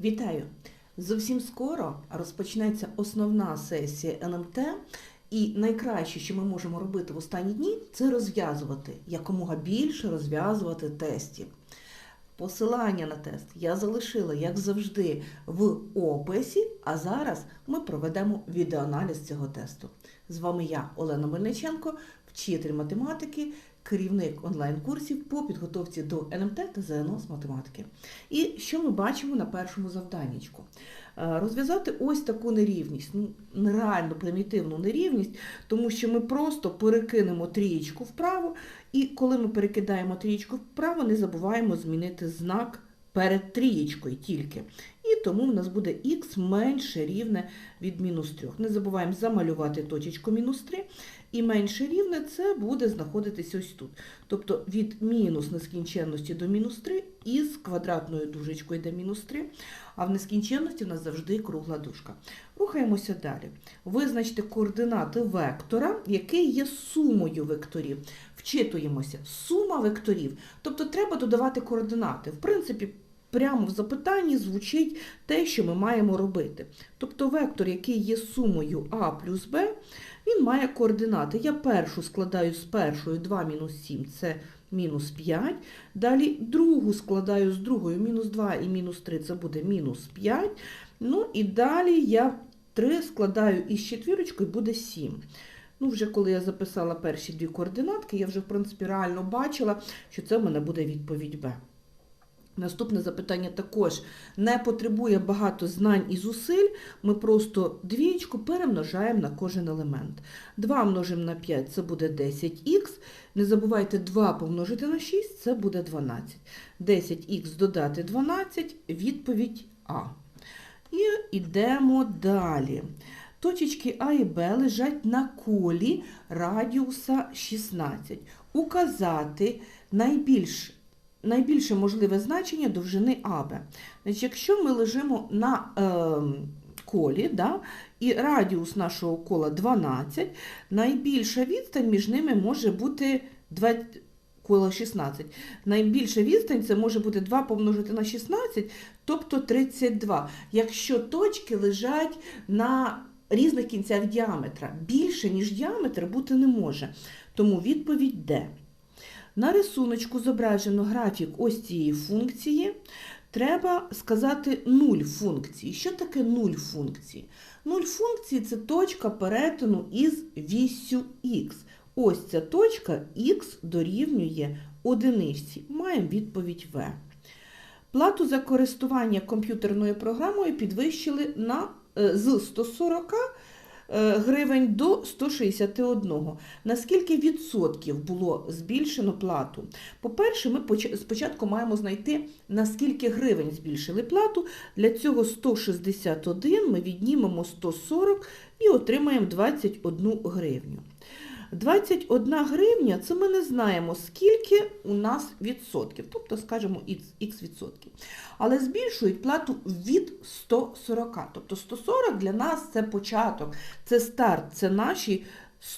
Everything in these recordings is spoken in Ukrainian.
Вітаю! Зовсім скоро розпочнеться основна сесія НМТ, і найкраще, що ми можемо робити в останні дні, це розв'язувати якомога більше розв'язувати тестів. Посилання на тест я залишила, як завжди, в описі, а зараз ми проведемо відеоаналіз цього тесту. З вами я, Олена Мельниченко, вчитель математики, керівник онлайн-курсів по підготовці до НМТ та ЗНО з математики. І що ми бачимо на першому завданнячку? Е, Розв'язати ось таку нерівність, ну, нереально примітивну нерівність, тому що ми просто перекинемо трієчку вправо, і коли ми перекидаємо трієчку вправо, не забуваємо змінити знак перед трієчкою тільки. І тому в нас буде х менше рівне від мінус 3. Не забуваємо замалювати точечку мінус 3, і менше рівне це буде знаходитись ось тут. Тобто від мінус нескінченності до мінус 3 із квадратною дужечкою йде мінус 3, а в нескінченності в нас завжди кругла дужка. Рухаємося далі. Визначте координати вектора, який є сумою векторів. Вчитуємося. Сума векторів. Тобто треба додавати координати. В принципі, прямо в запитанні звучить те, що ми маємо робити. Тобто вектор, який є сумою А плюс Б, він має координати. Я першу складаю з першою 2 мінус 7, це мінус 5. Далі другу складаю з другою мінус 2 і мінус 3, це буде мінус 5. Ну і далі я 3 складаю із четвірочкою, буде 7. Ну, вже коли я записала перші дві координатки, я вже, в принципі, реально бачила, що це в мене буде відповідь Б. Наступне запитання також не потребує багато знань і зусиль. Ми просто двієчку перемножаємо на кожен елемент. 2 множимо на 5 це буде 10х. Не забувайте 2 помножити на 6 це буде 12. 10х додати 12, відповідь А. І йдемо далі. Точечки А і Б лежать на колі радіуса 16. Указати найбільш найбільше можливе значення довжини АБ. Значить, Якщо ми лежимо на е, колі, да, і радіус нашого кола 12, найбільша відстань між ними може бути 20, коло 16. Найбільша відстань це може бути 2 помножити на 16, тобто 32. Якщо точки лежать на різних кінцях діаметра, більше, ніж діаметр, бути не може. Тому відповідь Д. На рисуночку зображено графік ось цієї функції. Треба сказати нуль функції. Що таке нуль функції? Нуль функції це точка перетину із вісю х. Ось ця точка х дорівнює одиничці. Маємо відповідь В. Плату за користування комп'ютерною програмою підвищили на, е, з 140 е, гривень до 161. Наскільки відсотків було збільшено плату? По-перше, ми спочатку маємо знайти, наскільки гривень збільшили плату. Для цього 161 ми віднімемо 140 і отримаємо 21 гривню. 21 гривня це ми не знаємо, скільки у нас відсотків, тобто, скажімо, х відсотків. Але збільшують плату від 140. Тобто 140 для нас це початок, це старт, це наші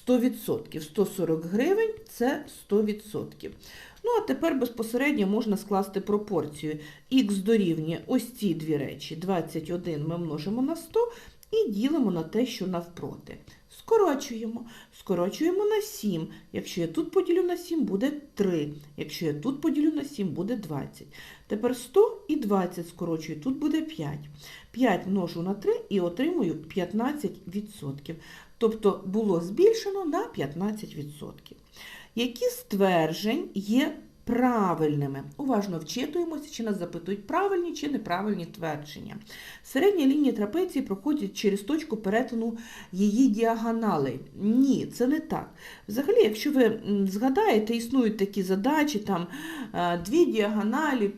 100%. 140 гривень це 100%. Ну, а тепер безпосередньо можна скласти пропорцію. Х дорівнює ось ці дві речі. 21 ми множимо на 100 і ділимо на те, що навпроти. Скорочуємо. Скорочуємо на 7. Якщо я тут поділю на 7, буде 3. Якщо я тут поділю на 7, буде 20. Тепер 100 і 20 скорочую, тут буде 5. 5 множу на 3 і отримую 15%. Тобто було збільшено на 15%. Які стверджень є правильними? Уважно вчитуємося, чи нас запитують правильні чи неправильні твердження. Середня лінія трапеції проходить через точку перетину її діагонали. Ні, це не так. Взагалі, якщо ви згадаєте, існують такі задачі, там е, дві діагоналі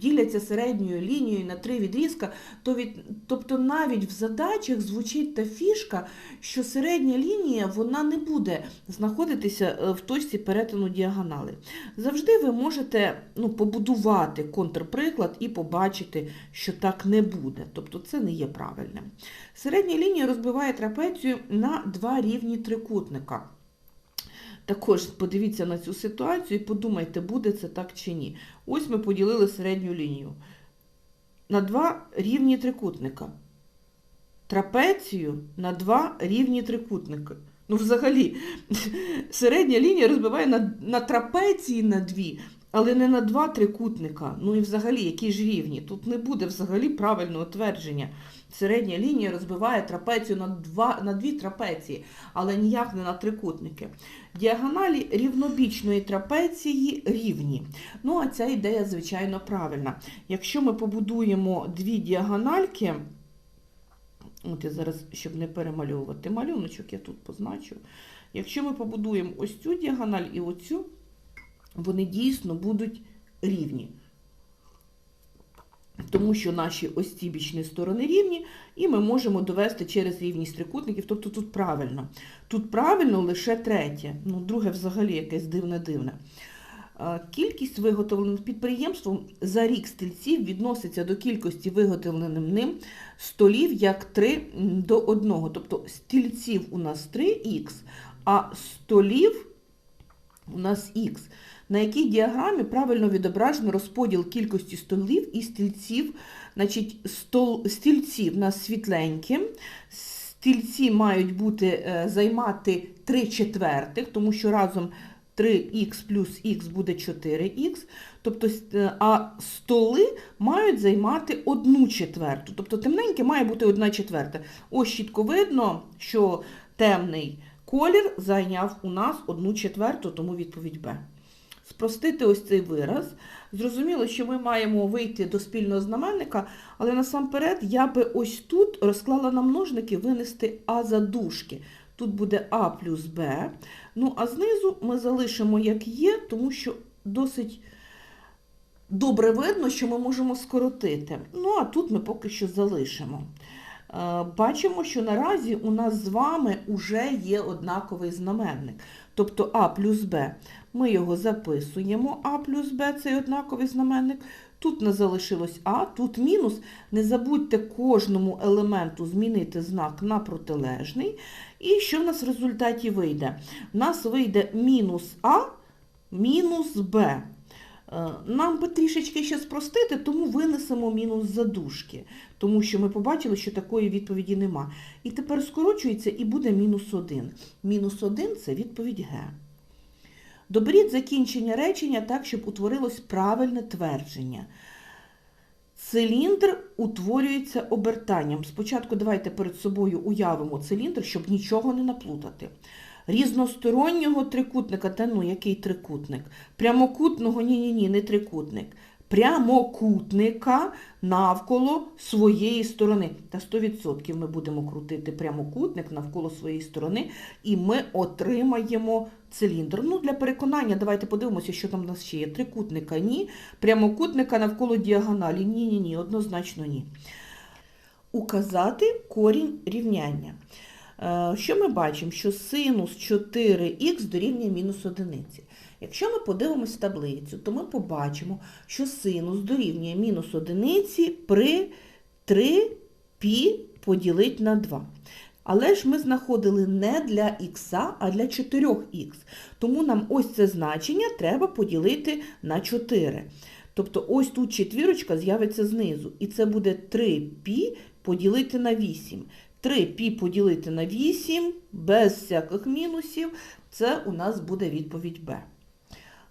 діляться середньою лінією на три відрізка, то від, тобто навіть в задачах звучить та фішка, що середня лінія вона не буде знаходитися е, в точці перетину діагонали. Завжди ви можете ну, побудувати контрприклад і побачити, що так не буде. Тобто це не є правильним. Середня лінія розбиває трапецію на два рівні трикутника. Також подивіться на цю ситуацію і подумайте, буде це так чи ні. Ось ми поділили середню лінію. на два рівні трикутника. Трапецію на два рівні трикутника. Ну, взагалі, середня лінія розбиває на, на трапеції на дві, але не на два трикутника. Ну і взагалі, які ж рівні? Тут не буде взагалі правильного твердження. Середня лінія розбиває трапецію на, два, на дві трапеції, але ніяк не на трикутники. Діагоналі рівнобічної трапеції рівні. Ну, а ця ідея, звичайно, правильна. Якщо ми побудуємо дві діагональки, от я зараз, щоб не перемальовувати малюночок, я тут позначу. Якщо ми побудуємо ось цю діагональ і оцю, вони дійсно будуть рівні. Тому що наші ось ці бічні сторони рівні, і ми можемо довести через рівність трикутників. Тобто тут правильно. Тут правильно лише третє. Ну, друге взагалі якесь дивне-дивне. Е, Кількість виготовлених підприємством за рік стільців відноситься до кількості виготовленим ним столів як 3 до 1. Тобто стільців у нас 3х, а столів у нас х. На якій діаграмі правильно відображено розподіл кількості столів і стільців. Значить, стол, стільці в нас світленькі, стільці мають бути, е, займати 3 четвертих, тому що разом 3х плюс х буде 4х, тобто, е, а столи мають займати 1 четверту. Тобто темненьке має бути 1 четверта. Ось чітко видно, що темний колір зайняв у нас 1 четверту, тому відповідь Б. Спростити ось цей вираз. Зрозуміло, що ми маємо вийти до спільного знаменника, але насамперед я би ось тут розклала на множники винести А за дужки. Тут буде А плюс Б. Ну, а знизу ми залишимо як є, тому що досить добре видно, що ми можемо скоротити. Ну, а тут ми поки що залишимо. Е, Бачимо, що наразі у нас з вами вже є однаковий знаменник. Тобто А плюс Б. Ми його записуємо, А плюс Б цей однаковий знаменник. Тут не залишилось А, тут мінус. Не забудьте кожному елементу змінити знак на протилежний. І що в нас в результаті вийде? У нас вийде мінус А, мінус Б. Е, Нам би трішечки ще спростити, тому винесемо мінус задушки, тому що ми побачили, що такої відповіді нема. І тепер скорочується і буде мінус 1. Мінус 1 – це відповідь Г. Доберіть закінчення речення так, щоб утворилось правильне твердження. Циліндр утворюється обертанням. Спочатку давайте перед собою уявимо циліндр, щоб нічого не наплутати. Різностороннього трикутника, та ну який трикутник? Прямокутного, ні-ні-ні, не трикутник. Прямокутника навколо своєї сторони. Та 100% ми будемо крутити прямокутник навколо своєї сторони, і ми отримаємо циліндр. Ну, Для переконання, давайте подивимося, що там у нас ще є. Трикутника ні, прямокутника навколо діагоналі. Ні-ні-ні, однозначно ні. Указати корінь рівняння. Е, Що ми бачимо? Що синус 4х дорівнює мінус одиниці. Якщо ми подивимось в таблицю, то ми побачимо, що синус дорівнює мінус одиниці при 3 π поділити на 2. Але ж ми знаходили не для х, а для 4х. Тому нам ось це значення треба поділити на 4. Тобто ось тут четвірочка з'явиться знизу. І це буде 3 π поділити на 8. 3 пі поділити на 8 без всяких мінусів. Це у нас буде відповідь Б.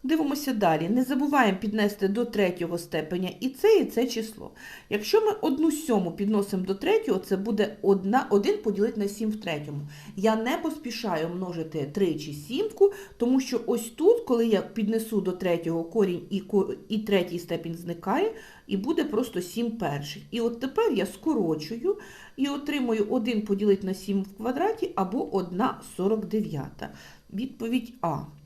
Дивимося далі. Не забуваємо піднести до третього степеня і це, і це число. Якщо ми одну сьому підносимо до третього, це буде 1 поділити на 7 в третьому. Я не поспішаю множити 3 чи 7, тому що ось тут, коли я піднесу до третього корінь і, і третій степінь зникає, і буде просто 7 перших. І от тепер я скорочую і отримую 1 поділити на 7 в квадраті або 1 49. Відповідь А.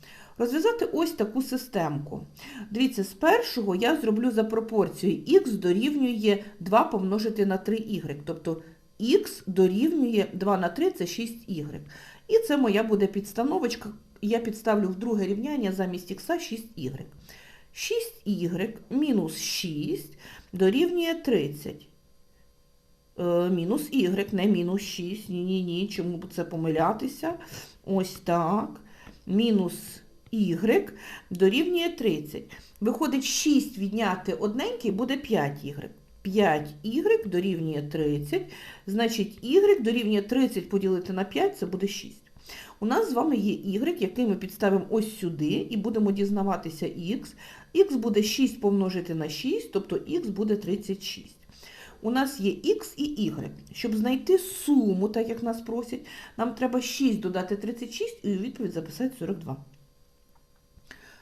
Розв'язати ось таку системку. Дивіться, з першого я зроблю за пропорцією х дорівнює 2 помножити на 3y. Тобто х дорівнює 2 на 3 це 6y. І це моя буде підстановочка. Я підставлю в друге рівняння замість х 6y. 6y мінус 6 дорівнює 30. Е, мінус y, не мінус 6. Ні-ні-ні, чому це помилятися? Ось так. Мінус y дорівнює 30. Виходить, 6 відняти одненький буде 5y. 5y дорівнює 30. Значить, y дорівнює 30 поділити на 5, це буде 6. У нас з вами є y, який ми підставимо ось сюди, і будемо дізнаватися x. x буде 6 помножити на 6, тобто x буде 36. У нас є x і y. Щоб знайти суму, так як нас просять, нам треба 6 додати 36 і у відповідь записати 42.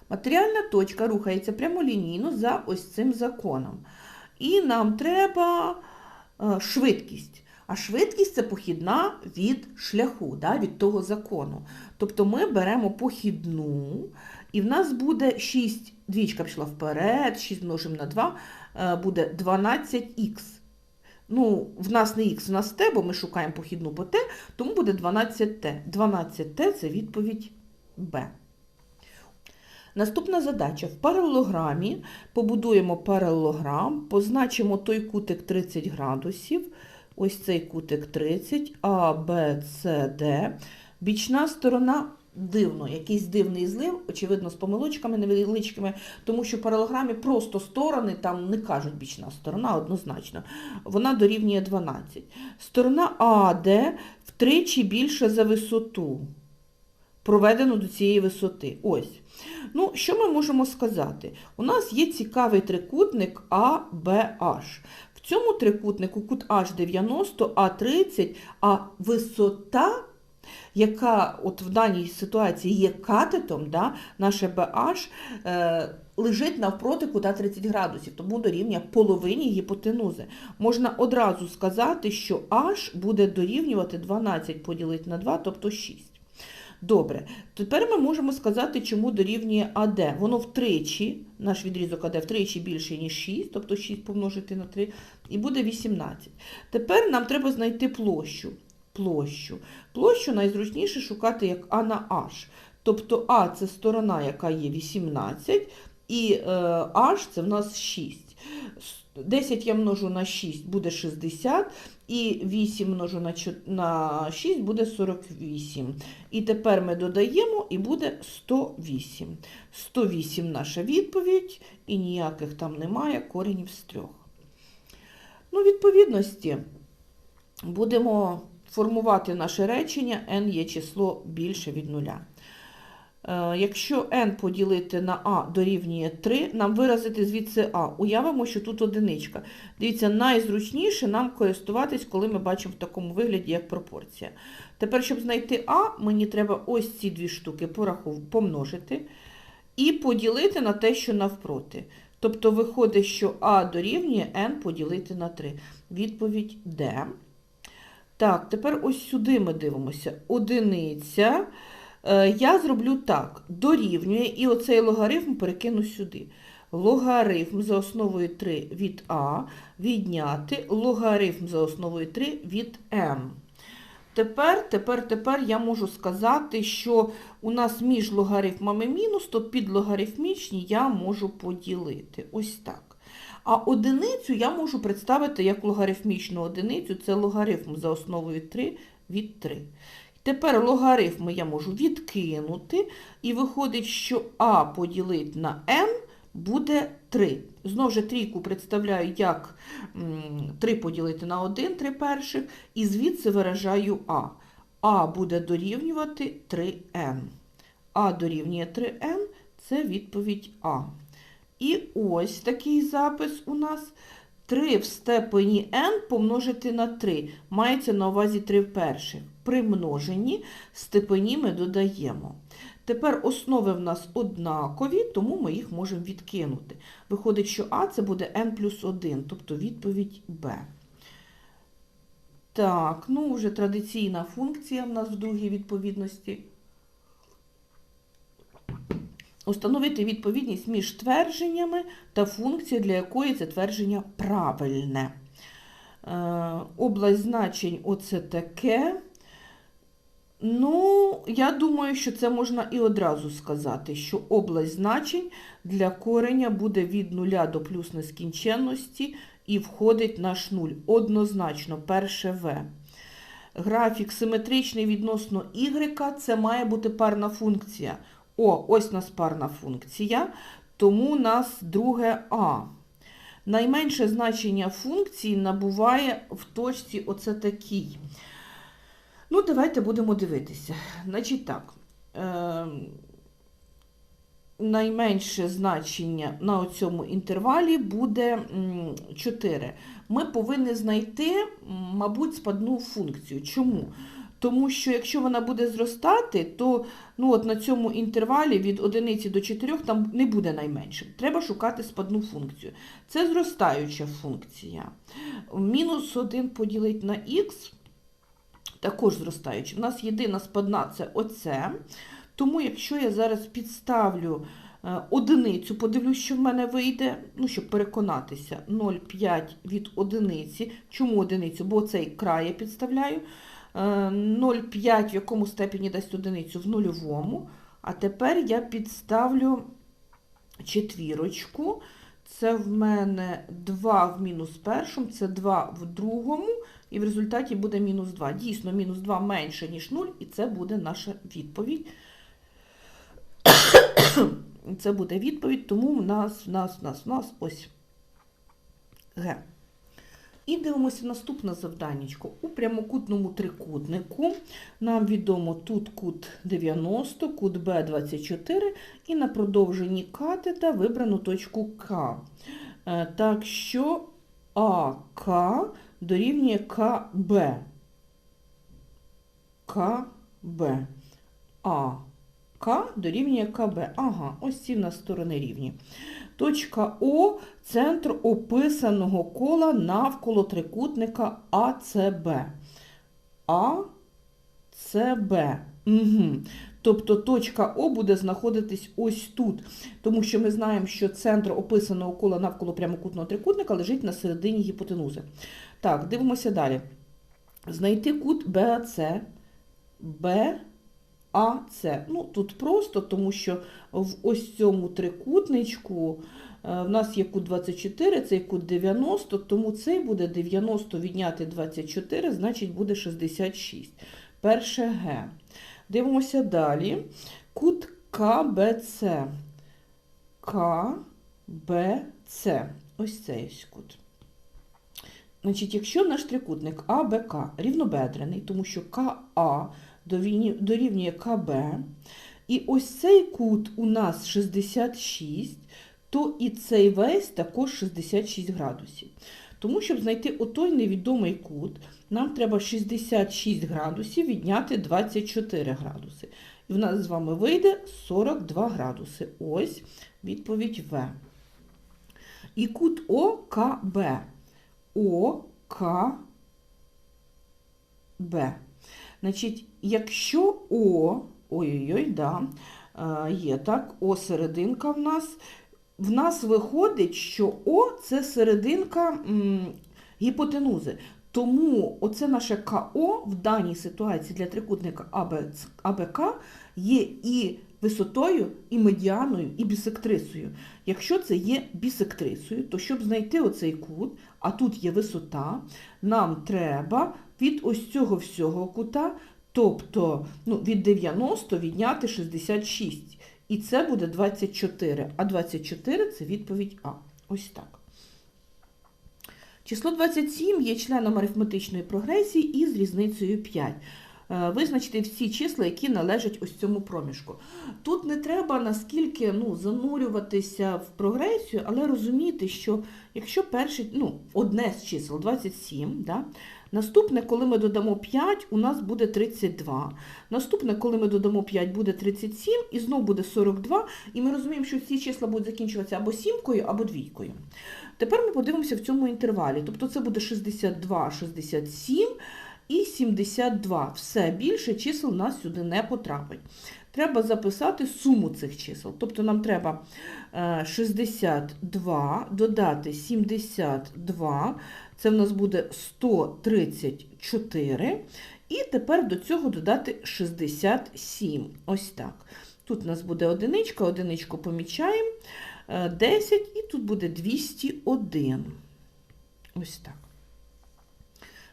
Матеріальна точка рухається прямолінійно за ось цим законом. І нам треба е, швидкість. А швидкість це похідна від шляху, да, від того закону. Тобто ми беремо похідну, і в нас буде 6, двічка пішла вперед, 6 множимо на 2, е, буде 12х. Ну, в нас не х, у нас t, бо ми шукаємо похідну по t, тому буде 12t. 12t це відповідь Б. Наступна задача. В паралелограмі побудуємо паралелограм, позначимо той кутик 30 градусів, ось цей кутик 30, А, Б, С, Д. Бічна сторона дивно, якийсь дивний злив, очевидно, з помилочками невеличкими, тому що в паралелограмі просто сторони, там не кажуть бічна сторона, однозначно. Вона дорівнює 12. Сторона АД втричі більша за висоту, проведену до цієї висоти. Ось. Ну, що ми можемо сказати? У нас є цікавий трикутник ABH. В цьому трикутнику кут H 90, А 30, а висота, яка от в даній ситуації є катетом, да, наше BH, е, лежить навпроти кута 30 градусів, тому дорівнює половині гіпотенузи. Можна одразу сказати, що H буде дорівнювати 12 поділити на 2, тобто 6. Добре, тепер ми можемо сказати, чому дорівнює АД. Воно втричі, наш відрізок АД втричі більше, ніж 6, тобто 6 помножити на 3, і буде 18. Тепер нам треба знайти площу. Площу Площу найзручніше шукати як А на H. Тобто А це сторона, яка є 18, і е, H це в нас 6. 10 я множу на 6 буде 60, і 8 множу на 6 буде 48. І тепер ми додаємо і буде 108. 108 наша відповідь, і ніяких там немає коренів з трьох. Ну, відповідності будемо формувати наше речення, n є число більше від нуля. Е, якщо n поділити на a дорівнює 3, нам виразити звідси а. Уявимо, що тут одиничка. Дивіться, найзручніше нам користуватись, коли ми бачимо в такому вигляді, як пропорція. Тепер, щоб знайти а, мені треба ось ці дві штуки помножити і поділити на те, що навпроти. Тобто виходить, що а дорівнює n поділити на 3. Відповідь Д. Так, тепер ось сюди ми дивимося. Одиниця. Е, я зроблю так: дорівнює, і оцей логарифм перекину сюди. Логарифм за основою 3 від А відняти логарифм за основою 3 від М. Тепер, тепер, тепер я можу сказати, що у нас між логарифмами мінус, то під логарифмічні я можу поділити. Ось так. А одиницю я можу представити як логарифмічну одиницю, це логарифм за основою 3 від 3. Тепер логарифми я можу відкинути, і виходить, що А поділити на n буде 3. Знову ж трійку представляю як 3 поділити на 1, 3 перших, і звідси виражаю А. А буде дорівнювати 3n. А дорівнює 3n це відповідь А. І ось такий запис у нас. 3 в степені n помножити на 3. Мається на увазі 3 в перших. При множенні степені ми додаємо. Тепер основи в нас однакові, тому ми їх можемо відкинути. Виходить, що А це буде n плюс 1, тобто відповідь Б. Так, ну вже традиційна функція в нас в другій відповідності. Установити відповідність між твердженнями та функцією, для якої це твердження правильне. Е, область значень оце таке. Ну, я думаю, що це можна і одразу сказати, що область значень для кореня буде від нуля до плюс нескінченності і входить наш нуль. Однозначно, перше В. Графік симетричний відносно y, це має бути парна функція. О, ось у нас парна функція, тому у нас друге А. найменше значення функції набуває в точці оце такій. Ну, давайте будемо дивитися. Значить так. Е, найменше значення на цьому інтервалі буде 4. Ми повинні знайти, мабуть, спадну функцію. Чому? Тому що якщо вона буде зростати, то ну, от на цьому інтервалі від 1 до 4 там не буде найменшим. Треба шукати спадну функцію. Це зростаюча функція. Мінус 1 поділити на х також зростаюча. У нас єдина спадна це оце. Тому якщо я зараз підставлю е, одиницю, подивлюсь, що в мене вийде, ну, щоб переконатися, 0,5 від одиниці. Чому одиницю? Бо цей край я підставляю. Е, 0,5 в якому степені дасть одиницю в нульовому. А тепер я підставлю четвірочку. Це в мене 2 в мінус першому, це 2 в другому, і в результаті буде мінус 2. Дійсно, мінус 2 менше, ніж 0, і це буде наша відповідь. Це буде відповідь, тому в нас, в нас, в нас, в нас ось Г. І дивимося наступне завданнячко. У прямокутному трикутнику нам відомо тут кут 90, кут Б 24, і на продовженні катета вибрано точку К. Е, Так що АК дорівнює КБ. КБ. А. К дорівнює КБ. Ага, ось ці в нас сторони рівні. Точка О центр описаного кола навколо трикутника АЦБ. АЦБ. Угу. Тобто точка О буде знаходитись ось тут, тому що ми знаємо, що центр описаного кола навколо прямокутного трикутника лежить на середині гіпотенузи. Так, дивимося далі. Знайти кут БАЦ. Б. Ну, тут просто, тому що в ось цьому трикутничку в нас є кут 24, цей кут 90, тому цей буде 90 відняти 24, значить буде 66. Перше Г. Дивимося далі. Кут КБЦ. КБЦ. Ось цей ось кут. Значить, якщо наш трикутник АБК рівнобедрений, тому що КА дорівнює КБ, і ось цей кут у нас 66, то і цей весь також 66 градусів. Тому, щоб знайти отой невідомий кут, нам треба 66 градусів відняти 24 градуси. І в нас з вами вийде 42 градуси. Ось відповідь В. І кут ОКБ. ОКБ. Значить, якщо О, ой-ой-ой, да, е, є так, О серединка в нас, в нас виходить, що О це серединка гіпотенузи. Тому оце наше КО в даній ситуації для трикутника АБК є і висотою, і медіаною, і бісектрисою. Якщо це є бісектрисою, то щоб знайти оцей кут, а тут є висота, нам треба від ось цього всього кута, тобто ну, від 90 відняти 66. І це буде 24. А 24 це відповідь А. Ось так. Число 27 є членом арифметичної прогресії із різницею 5. Е, Визначити всі числа, які належать ось цьому проміжку. Тут не треба наскільки ну, занурюватися в прогресію, але розуміти, що якщо перше, ну, одне з чисел 27, да, наступне, коли ми додамо 5, у нас буде 32. Наступне, коли ми додамо 5, буде 37, і знову буде 42. І ми розуміємо, що ці числа будуть закінчуватися або сімкою, або двійкою. Тепер ми подивимося в цьому інтервалі. Тобто це буде 62, 67 і 72. Все більше чисел нас сюди не потрапить. Треба записати суму цих чисел. Тобто нам треба е, 62 додати 72, це в нас буде 134. І тепер до цього додати 67. Ось так. Тут у нас буде одиничка, одиничку помічаємо. е, 10 і тут буде 201. Ось так.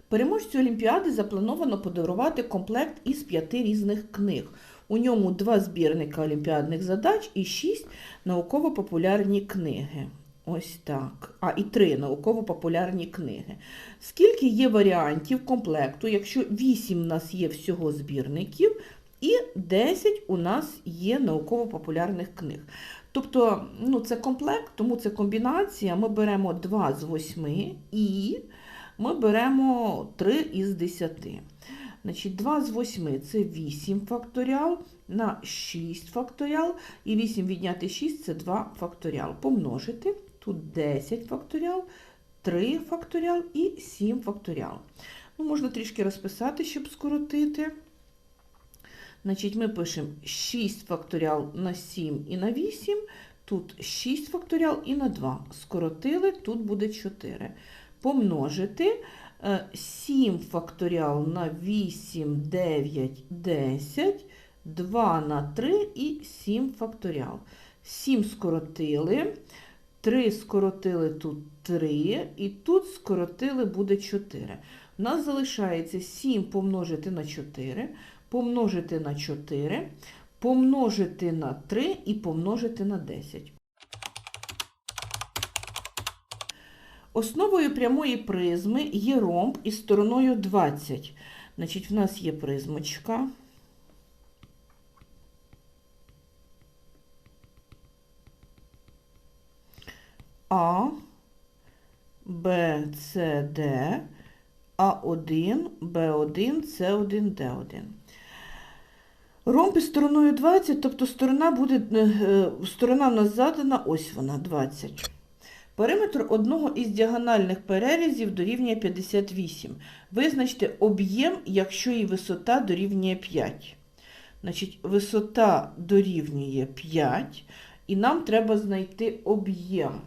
Переможцю Олімпіади заплановано подарувати комплект із п'яти різних книг. У ньому два збірника олімпіадних задач і шість науково-популярні книги. Ось так. А, і три науково-популярні книги. Скільки є варіантів комплекту, якщо 8 у нас є всього збірників, і 10 у нас є науково-популярних книг. Тобто, ну, це комплект, тому це комбінація. Ми беремо 2 з 8 і ми беремо 3 із 10. Значить, 2 з 8 це 8 факторіал на 6 факторіал. І 8 відняти 6 це 2 факторіал. Помножити. Тут 10 факторіал, 3 факторіал і 7 факторіал. Ну, можна трішки розписати, щоб скоротити. Значить, ми пишемо 6 факторіал на 7 і на 8. Тут 6 факторіал і на 2. Скоротили, тут буде 4. Помножити. 7 факторіал на 8, 9, 10, 2 на 3 і 7 факторіал. 7 скоротили, 3 скоротили тут 3, і тут скоротили буде 4. У нас залишається 7 помножити на 4, помножити на 4, помножити на 3 і помножити на 10. Основою прямої призми є ромб із стороною 20. Значить, в нас є призмочка. А, Б, С, Д, А1, Б1, С1, Д1. Ромб із стороною 20, тобто сторона буде, е, сторона в нас задана, ось вона, 20. Периметр одного із діагональних перерізів дорівнює 58. Визначте об'єм, якщо і висота дорівнює 5. Значить, висота дорівнює 5, і нам треба знайти об'єм.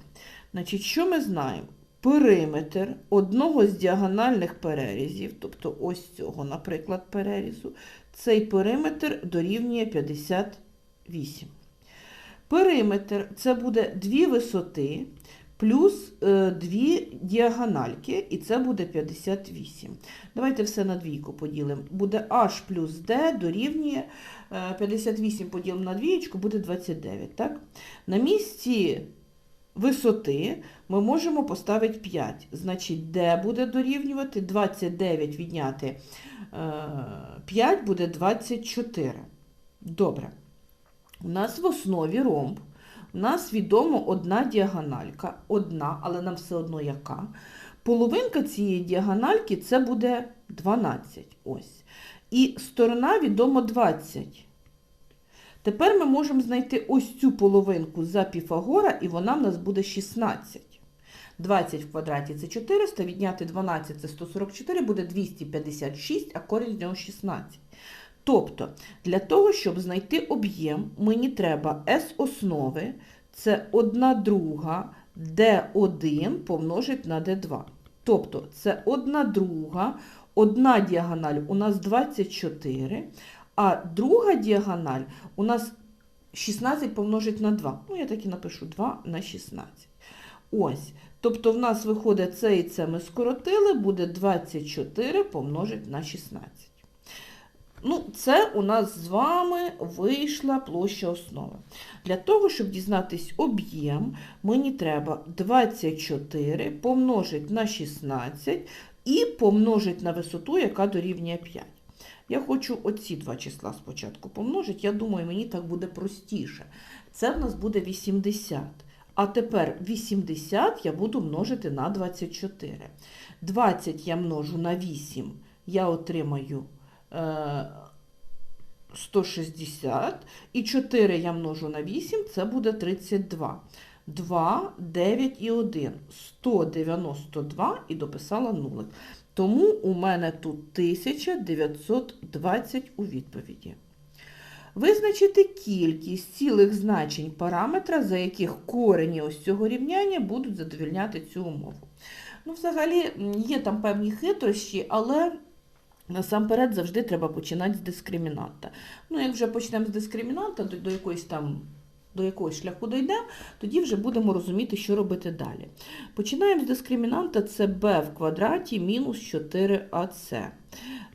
Значить, що ми знаємо? Периметр одного з діагональних перерізів, тобто ось цього, наприклад, перерізу, цей периметр дорівнює 58. Периметр це буде дві висоти плюс е, дві діагональки, і це буде 58. Давайте все на двійку поділимо. Буде h плюс d дорівнює е, 58 поділимо на двієчку, буде 29. Так? На місці висоти ми можемо поставити 5. Значить, d буде дорівнювати 29 відняти е, 5 буде 24. Добре. У нас в основі ромб. У нас відомо одна діагональка, одна, але нам все одно яка. Половинка цієї діагональки це буде 12. Ось. І сторона відомо 20. Тепер ми можемо знайти ось цю половинку за Піфагора, і вона в нас буде 16. 20 в квадраті це 400, відняти 12 це 144, буде 256, а корінь з нього 16. Тобто, для того, щоб знайти об'єм, мені треба S основи, це 1 друга D1 помножить на D2. Тобто, це 1 друга, одна діагональ у нас 24, а друга діагональ у нас 16 помножить на 2. Ну, я так і напишу 2 на 16. Ось. Тобто, в нас виходить це і це ми скоротили, буде 24 помножить на 16. Ну, це у нас з вами вийшла площа основи. Для того, щоб дізнатись об'єм, мені треба 24 помножити на 16 і помножити на висоту, яка дорівнює 5. Я хочу оці два числа спочатку помножити. Я думаю, мені так буде простіше. Це в нас буде 80. А тепер 80 я буду множити на 24. 20 я множу на 8, я отримаю 160. І 4 я множу на 8, це буде 32. 2, 9 і 1. 192 і дописала нулик. Тому у мене тут 1920 у відповіді. Визначити кількість цілих значень параметра, за яких корені ось цього рівняння будуть задовільняти цю умову. Ну, взагалі, є там певні хитрощі, але насамперед завжди треба починати з дискримінанта. Ну, як вже почнемо з дискримінанта, до, до якоїсь там. До якогось шляху дійдемо, тоді вже будемо розуміти, що робити далі. Починаємо з дискримінанта, це b в квадраті мінус 4ac.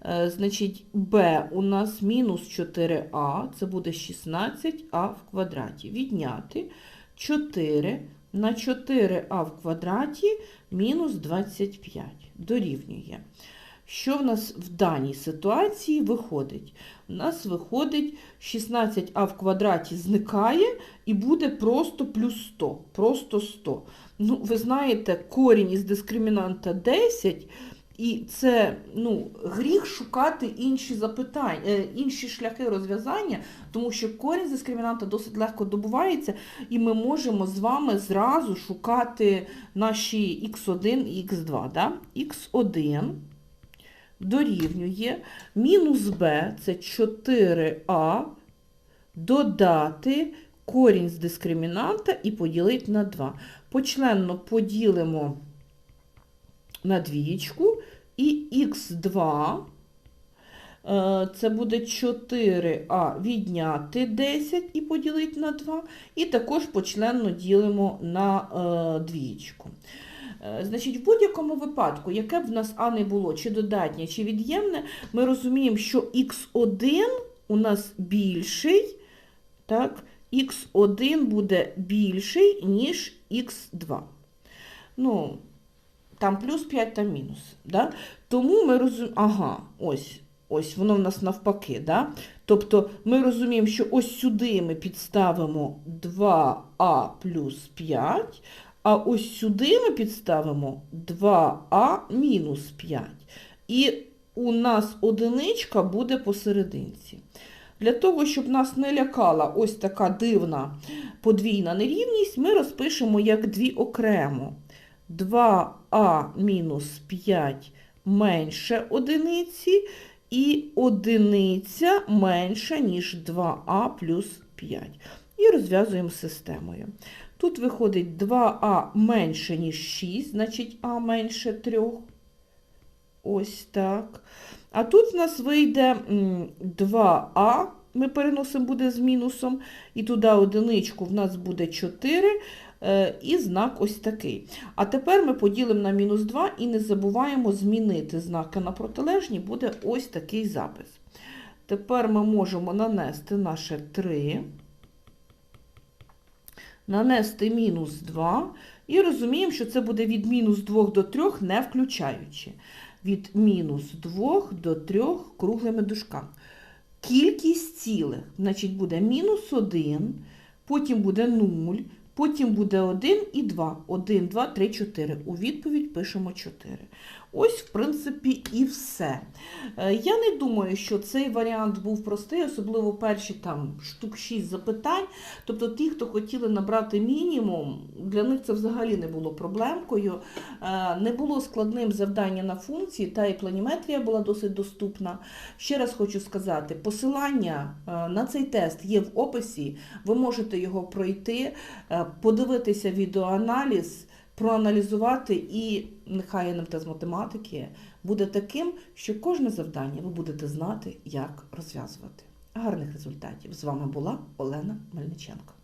Е, значить, b у нас мінус 4а, це буде 16а в квадраті. Відняти 4 на 4а в квадраті мінус 25 дорівнює. Що в нас в даній ситуації виходить? У нас виходить 16а в квадраті зникає і буде просто плюс 100, просто 100. Ну, ви знаєте, корінь із дискримінанта 10, і це ну, гріх шукати інші запитання, е, інші шляхи розв'язання, тому що корінь з дискримінанта досить легко добувається, і ми можемо з вами зразу шукати наші х1 і х2. Да? х1 дорівнює мінус b, це 4а, додати корінь з дискримінанта і поділити на 2. Почленно поділимо на двієчку і х2, е, це буде 4а відняти 10 і поділити на 2, і також почленно ділимо на е, двієчку. Е, Значить, в будь-якому випадку, яке б в нас А не було, чи додатнє, чи від'ємне, ми розуміємо, що х1 у нас більший, так, х1 буде більший, ніж х2. Ну, там плюс 5, там мінус. Да? Тому ми розуміємо, ага, ось, ось воно в нас навпаки. Да? Тобто ми розуміємо, що ось сюди ми підставимо 2а плюс 5, а ось сюди ми підставимо 2а мінус 5. І у нас одиничка буде посерединці. Для того, щоб нас не лякала ось така дивна подвійна нерівність, ми розпишемо як дві окремо. 2а мінус 5 менше одиниці, і одиниця менша, ніж 2а плюс 5. І розв'язуємо системою. Тут виходить 2а менше, ніж 6, значить а менше 3. Ось так. А тут в нас вийде 2а, ми переносимо буде з мінусом, і туди одиничку в нас буде 4, е, і знак ось такий. А тепер ми поділимо на мінус 2 і не забуваємо змінити знаки на протилежні, буде ось такий запис. Тепер ми можемо нанести наше 3, нанести мінус 2, і розуміємо, що це буде від мінус 2 до 3, не включаючи. Від мінус 2 до 3 круглими дужками. Кількість цілих, значить, буде мінус 1, потім буде 0, потім буде 1 і 2. 1, 2, 3, 4. У відповідь пишемо 4. Ось, в принципі, і все. Е, Я не думаю, що цей варіант був простий, особливо перші там штук 6 запитань. Тобто ті, хто хотіли набрати мінімум, для них це взагалі не було проблемкою. Е, Не було складним завдання на функції, та і планіметрія була досить доступна. Ще раз хочу сказати, посилання е, на цей тест є в описі. Ви можете його пройти, подивитися відеоаналіз, проаналізувати і нехай НМТ з математики буде таким, що кожне завдання ви будете знати, як розв'язувати. Гарних результатів! З вами була Олена Мельниченко.